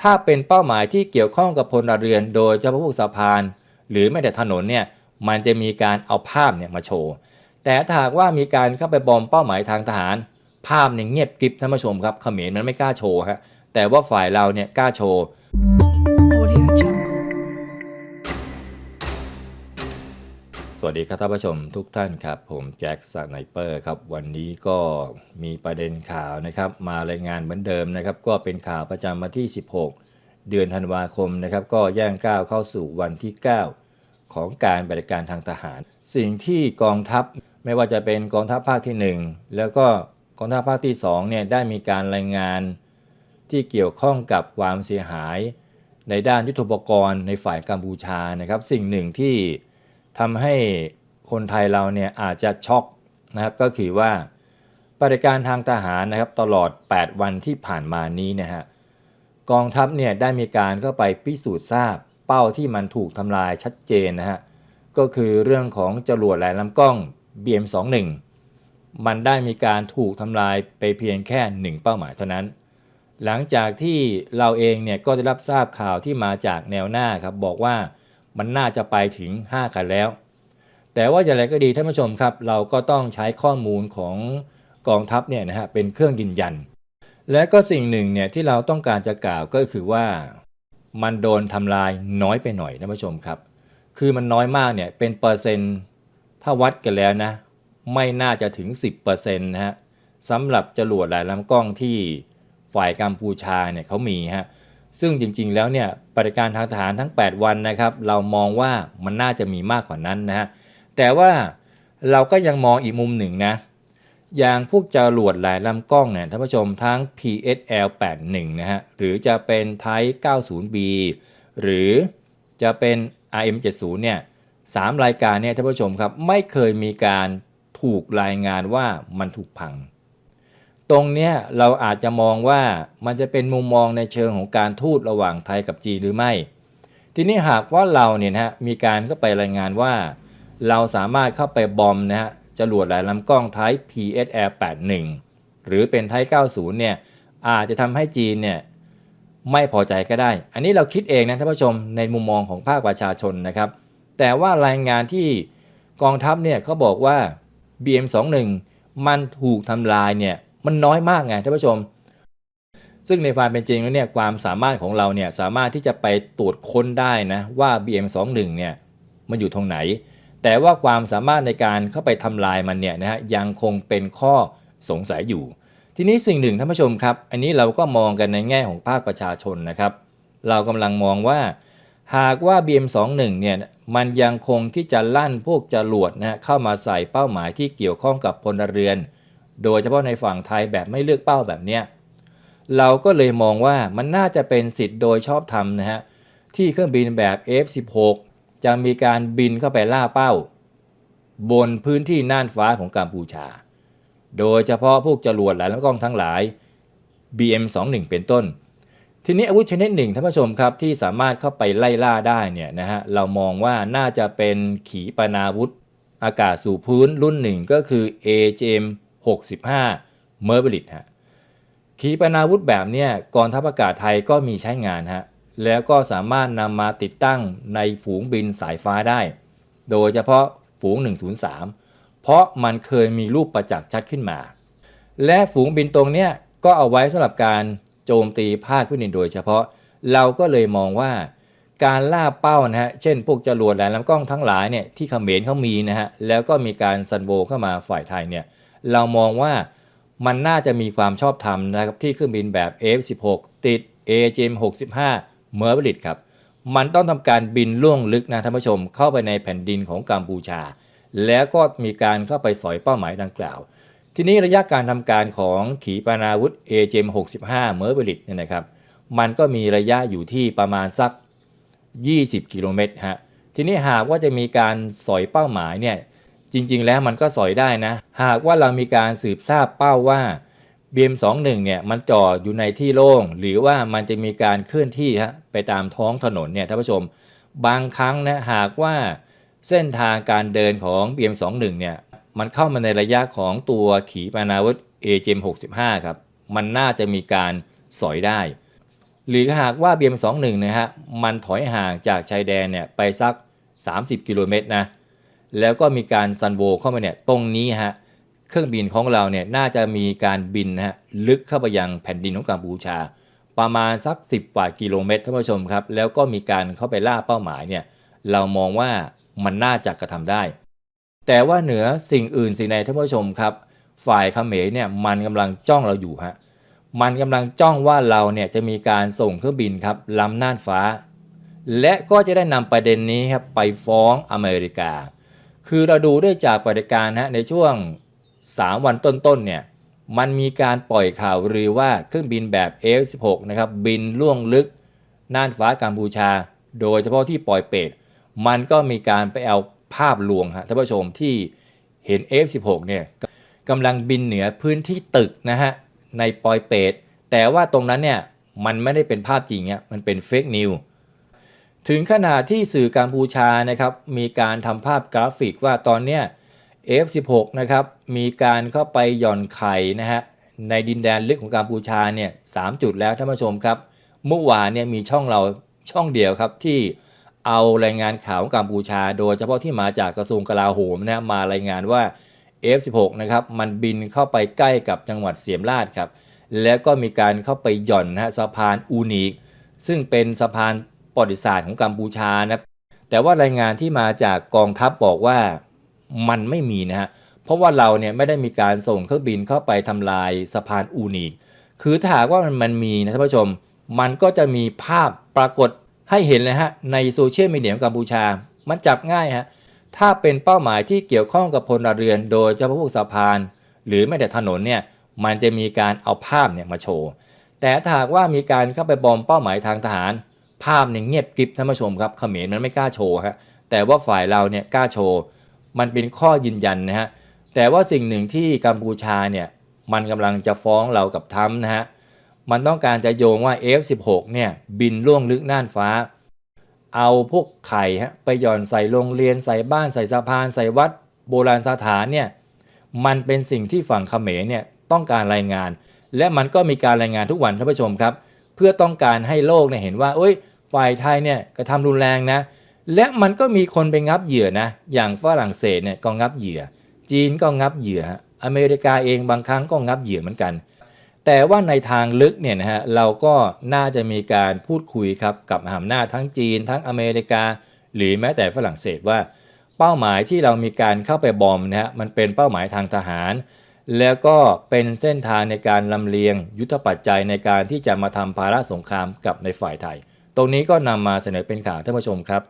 ถ้าเป็นเป้าหมายที่เกี่ยวข้องกับพลเรือน โดยเฉพาะพวกสะพาน หรือแม้แต่ถนนเนี่ยมันจะมีการเอาภาพเนี่ยมาโชว์ แต่ถ้าหากว่ามีการเข้าไปบอมเป้าหมายทางทหาร ภาพเนี่ยเงียบกริบท่านผู้ชมครับเขมรมันไม่กล้าโชว์ฮะแต่ว่าฝ่ายเราเนี่ยกล้าโชว์ สวัสดีครับท่านผู้ชมทุกท่านครับ ผมแจ็คสไนเปอร์ครับ วันนี้ก็มีประเด็นข่าวนะครับ มารายงานเหมือนเดิมนะครับ ก็เป็นข่าวประจำวันที่ 16 เดือนธันวาคมนะครับ ก็ย่างก้าวเข้าสู่วันที่ 9 ของการปฏิบัติการทางทหาร สิ่งที่กองทัพไม่ว่าจะเป็นกองทัพภาคที่ 1 แล้วก็กองทัพภาคที่2เนี่ยได้มีการรายงาน ที่เกี่ยวข้องกับความเสียหาย ในด้านยุทธปกรณ์ในฝ่ายกัมพูชานะครับ สิ่งหนึ่งที่ ทำให้คนไทยเราเนี่ยอาจจะช็อกนะครับก็คือว่าปฏิการทางทหารนะครับตลอด 8 วันที่ผ่านมานี้นะฮะกองทัพเนี่ยได้มีการเข้าไปพิสูจน์ทราบเป้าที่มันถูกทำลายชัดเจนนะฮะก็คือเรื่องของจรวดแหลมลำกล้อง BM21 มันได้มีการถูกทำลายไปเพียงแค่หนึ่งเป้าหมายเท่านั้น หลังจากที่เราเองเนี่ยก็ได้รับทราบข่าวที่มาจากแนวหน้าครับบอกว่า มันน่าจะไปถึง 5 กันแล้ว แต่ว่าอย่างไรก็ดีท่านผู้ชมครับ เราก็ต้องใช้ข้อมูลของกองทัพเนี่ยนะฮะเป็นเครื่องยืนยัน และก็สิ่งหนึ่งเนี่ยที่เราต้องการจะกล่าวก็คือว่ามันโดนทำลายน้อยไปหน่อยท่านผู้ชมครับ คือมันน้อยมากเนี่ยเป็นเปอร์เซ็นต์ถ้าวัดกันแล้วนะไม่น่าจะถึง 10%นะฮะสำหรับจรวดหลายลำกล้องที่ฝ่ายกัมพูชาเนี่ยเขามีฮะ ซึ่งจริงๆแล้วเนี่ยปฏิการทางทหารทั้ง 8 วันนะครับ เรามองว่ามันน่าจะมีมากกว่านั้นนะฮะแต่ว่าเราก็ยังมองอีกมุมหนึ่งนะอย่างพวกจรวดหลายลำกล้องเนี่ยท่านผู้ชมทั้ง PSL 81นะฮะหรือจะเป็น Type 90B หรือจะเป็น RM70 เนี่ยสามรายการเนี่ยท่านผู้ชมครับไม่เคยมีการถูกรายงานว่ามันถูกพัง ตรงเนี้ยเราอาจจะมองว่ามันจะเป็นมุมมองในเชิงของการทูตระหว่างไทยกับจีนหรือไม่ ทีนี้หากว่าเราเนี่ยนะฮะมีการเข้าไปรายงานว่า เราสามารถเข้าไปบอมนะฮะจรวดหลายลำกล้องไทป์ PSL 81 หรือเป็นไทป์90 เนี่ยอาจจะทำให้จีนเนี่ยไม่พอใจก็ได้ อันนี้เราคิดเองนะท่านผู้ชมในมุมมองของภาคประชาชนนะครับ แต่ว่ารายงานที่กองทัพเนี่ยเขาบอกว่า BM21 มันถูกทำลายเนี่ย มันน้อยมากไงท่านผู้ชม ซึ่งในความเป็นจริงแล้วเนี่ยความสามารถของเราเนี่ยสามารถที่จะไปตรวจค้นได้นะว่า BM21 เนี่ยมันอยู่ตรงไหน แต่ว่าความสามารถในการเข้าไปทำลายมันเนี่ยนะฮะยังคงเป็นข้อสงสัยอยู่ ทีนี้สิ่งหนึ่งท่านผู้ชมครับ อันนี้เราก็มองกันในแง่ของภาคประชาชนนะครับ เรากำลังมองว่าหากว่า BM21 เนี่ยมันยังคงที่จะลั่นพวกจรวดนะฮะเข้ามาใส่เป้าหมายที่เกี่ยวข้องกับพลเรือน โดยเฉพาะในฝั่งไทยแบบไม่เลือกเป้าแบบเนี้ยเราก็เลยมองว่ามันน่าจะเป็นสิทธิ์โดยชอบธรรมนะฮะที่เครื่องบินแบบ F16 จะมีการบินเข้าไปล่าเป้า บนพื้นที่น่านฟ้าของกัมพูชา โดยเฉพาะพวกจรวดหลายลำกล้องทั้งหลาย BM21 เป็นต้น ทีนี้อาวุธชนิดหนึ่งท่านผู้ชมครับที่สามารถเข้าไปไล่ล่าได้เนี่ยนะฮะเรามองว่าน่าจะเป็นขีปนาวุธอากาศสู่พื้นรุ่นหนึ่งก็คือ AGM 65 m e r b l i t ฮะขีปนาวุธแบบเนี้ยกองทัพอากาศไทยก็มีใช้งานฮะแล้วก็สามารถนำมาติดตั้งในฝูงบินสายฟ้าได้ โดยเฉพาะฝูง 103 เพราะมันเคยมีรูปประจักษ์ชัดขึ้นมา และฝูงบินตรงเนี้ยก็เอาไว้สำหรับการโจมตีภาคพื้นดินโดยเฉพาะเราก็เลยมองว่าการล่าเป้านะฮะ เช่นพวกจรวดแหลมลำกล้องทั้งหลายเนี่ยที่เขมรเขามีนะฮะ แล้วก็มีการซันโบเข้ามาฝ่ายไทยเนี่ย เรามองว่ามันน่าจะมีความชอบธรรมนะครับที่เครื่องบินแบบ F16 ติด AGM 65เมอร์บริดครับ มันต้องทำการบินล่วงลึกนะท่านผู้ชม เข้าไปในแผ่นดินของกัมพูชา แล้วก็มีการเข้าไปสอยเป้าหมายดังกล่าว ทีนี้ระยะการทำการของขีปนาวุธ AGM 65เมอร์บริดเนี่ยนะครับ มันก็มีระยะอยู่ที่ประมาณสัก 20 กิโลเมตรฮะ ทีนี้หากว่าจะมีการสอยเป้าหมายเนี่ย จริงๆ แล้วมันก็สอยได้นะ หากว่าเรามีการสืบทราบเป้าว่า BM21 เนี่ยมันจอดอยู่ในที่โล่ง หรือว่ามันจะมีการเคลื่อนที่ฮะไปตามท้องถนนเนี่ยท่านผู้ชม บางครั้งนะหากว่าเส้นทางการเดินของ BM21 เนี่ยมันเข้ามาในระยะของตัวขีปนาวุธ AGM 65 ครับมันน่าจะมีการสอยได้ หรือหากว่า BM21 นะฮะมันถอยห่างจากชายแดนเนี่ยไปสัก 30 กิโลเมตรนะ แล้วก็มีการซันโวเข้ามาเนี่ยตรงนี้ฮะเครื่องบินของเราเนี่ยน่าจะมีการบินฮะลึกเข้าไปยังแผ่นดินของกัมพูชา ประมาณสัก 10กว่ากิโลเมตรท่านผู้ชมครับ แล้วก็มีการเข้าไปล่าเป้าหมายเนี่ยเรามองว่ามันน่าจะกระทำได้ แต่ว่าเหนือสิ่งอื่นสิ่งใดท่านผู้ชมครับ ฝ่ายเขมรเนี่ยมันกำลังจ้องเราอยู่ฮะมันกำลังจ้องว่าเราเนี่ยจะมีการส่งเครื่องบินครับล้ำน่านฟ้า และก็จะได้นำประเด็นนี้ครับไปฟ้องอเมริกา คือเราดูได้จากปฏิการณ์ฮะในช่วง 3 วันต้นๆเนี่ยมันมีการปล่อยข่าวหรือว่าเครื่องบินแบบ F16 นะครับบินล่วงลึกน่านฟ้ากัมพูชา โดยเฉพาะที่ปล่อยเป็ดมันก็มีการไปเอาภาพลวงฮะท่านผู้ชมที่เห็น F16 เนี่ยกำลังบินเหนือพื้นที่ตึกนะฮะในปอยเป็ดแต่ว่าตรงนั้นเนี่ยมันไม่ได้เป็นภาพจริงอะมันเป็นเฟกนิว ถึงขนาดที่สื่อกัมพูชานะครับมีการทำภาพกราฟิกว่าตอนเนี้ย F16 นะครับมีการเข้าไปหย่อนไข่นะฮะในดินแดนลึกของกัมพูชาเนี่ยสามจุดแล้วท่านผู้ชมครับเมื่อวานเนี่ยมีช่องเราช่องเดียวครับที่เอารายงานข่าวกัมพูชา โดยเฉพาะที่มาจากกระทรวงกลาโหมนะฮะมารายงานว่า F16 นะครับมันบินเข้าไปใกล้กับจังหวัดเสียมราชครับแล้วก็มีการเข้าไปหย่อนนะฮะสะพานอูนิกซึ่งเป็นสะพาน ประวัติศาสตร์ของกัมพูชานะแต่ว่ารายงานที่มาจากกองทัพบอกว่ามันไม่มีนะฮะเพราะว่าเราเนี่ยไม่ได้มีการส่งเครื่องบินเข้าไปทำลายสะพานอูนิกคือถ้าหากว่ามันมันมีนะท่านผู้ชม มันก็จะมีภาพปรากฏให้เห็นเลยฮะในโซเชียลมีเดียของกัมพูชา มันจับง่ายฮะถ้าเป็นเป้าหมายที่เกี่ยวข้องกับพลเรือน โดยเฉพาะพวกสะพาน หรือแม้แต่ถนนเนี่ยมันจะมีการเอาภาพเนี่ยมาโชว์ แต่ถ้าหากว่ามีการเข้าไปบอมเป้าหมายทางทหาร ภาพเนี่ยเงียบกริบท่านผู้ชมครับเขมรมันไม่กล้าโชว์ฮะแต่ว่าฝ่ายเราเนี่ยกล้าโชว์มันเป็นข้อยืนยันนะฮะแต่ว่าสิ่งหนึ่งที่กัมพูชาเนี่ยมันกำลังจะฟ้องเรากับทรัมนะฮะมันต้องการจะโยงว่า F16 เนี่ยบินล่วงลึกน่านฟ้า เอาพวกไข่ฮะไปหย่อนใส่โรงเรียนใส่บ้านใส่สะพานใส่วัดโบราณสถานเนี่ยมันเป็นสิ่งที่ฝั่งเขมรเนี่ยต้องการรายงาน และมันก็มีการรายงานทุกวันท่านผู้ชมครับ เพื่อต้องการให้โลกเนี่ยเห็นว่าเอ้ย ฝ่ายไทยเนี่ยกระทำรุนแรงนะ และมันก็มีคนไปงับเหยื่อนะ อย่างฝรั่งเศสเนี่ยก็งับเหยื่อ จีนก็งับเหยื่อ อเมริกาเองบางครั้งก็งับเหยื่อเหมือนกัน แต่ว่าในทางลึกเนี่ยนะฮะเราก็น่าจะมีการพูดคุยครับกับมหาอำนาจทั้งจีน ทั้งอเมริกา หรือแม้แต่ฝรั่งเศสว่า เป้าหมายที่เรามีการเข้าไปบอมนะฮะมันเป็นเป้าหมายทางทหารแล้วก็เป็นเส้นทางในการลำเลียงยุทธปัจจัยในการที่จะมาทำภาระสงครามกับในฝ่ายไทย ตรงนี้ก็นำมาเสนอเป็นข่าวท่านผู้ชมครับ